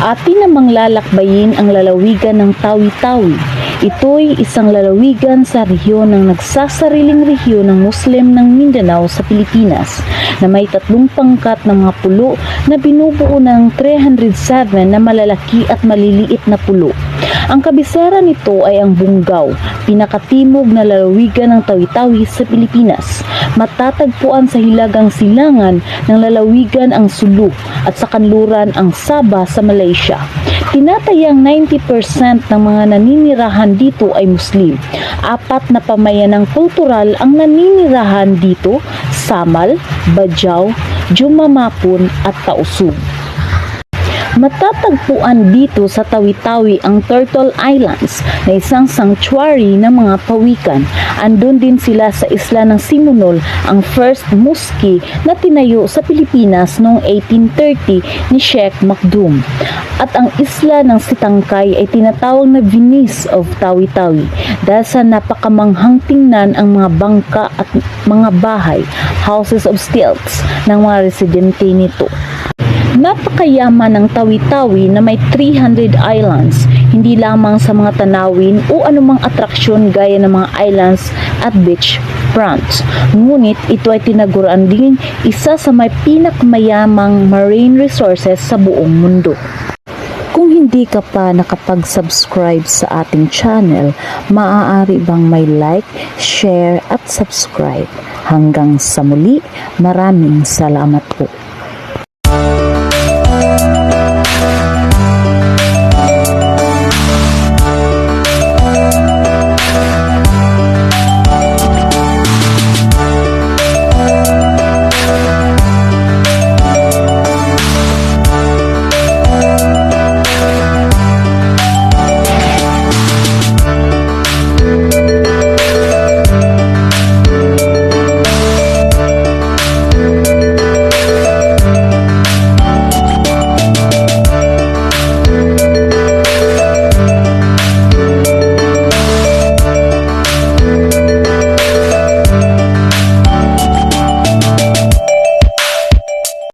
Atin namang lalakbayin ang lalawigan ng Tawi-Tawi. Ito'y isang lalawigan sa rehiyon ng nagsasariling rehiyon ng Muslim ng Mindanao sa Pilipinas na may tatlong pangkat ng mga pulo na binubuo ng 307 na malalaki at maliliit na pulo. Ang kabisera nito ay ang Bungaw, pinakatimog na lalawigan ng Tawi-Tawi sa Pilipinas. Matatagpuan sa hilagang silangan ng lalawigan ang Sulu at sa kanluran ang Sabah sa Malaysia. Tinatayang 90% ng mga naninirahan dito ay Muslim. Apat na pamayanang kultural ang naninirahan dito, Samal, Bajau, Jumamapun at Tausug. Matatagpuan dito sa Tawi-Tawi ang Turtle Islands na isang sanctuary ng mga pawikan. Andun din sila sa isla ng Simunol, ang first mosque na tinayo sa Pilipinas noong 1830 ni Sheikh Makdum. At ang isla ng Sitangkay ay tinatawag na Venice of Tawi-Tawi dahil sa napakamanghang tingnan ang mga bangka at mga bahay, houses of stilts ng mga residente nito. Napakayaman ng Tawi-Tawi na may 300 islands, hindi lamang sa mga tanawin o anumang atraksyon gaya ng mga islands at beach fronts. Ngunit ito ay tinaguran din isa sa may pinakamayamang marine resources sa buong mundo. Kung hindi ka pa nakapag-subscribe sa ating channel, maaari bang may like, share at subscribe. Hanggang sa muli, maraming salamat po.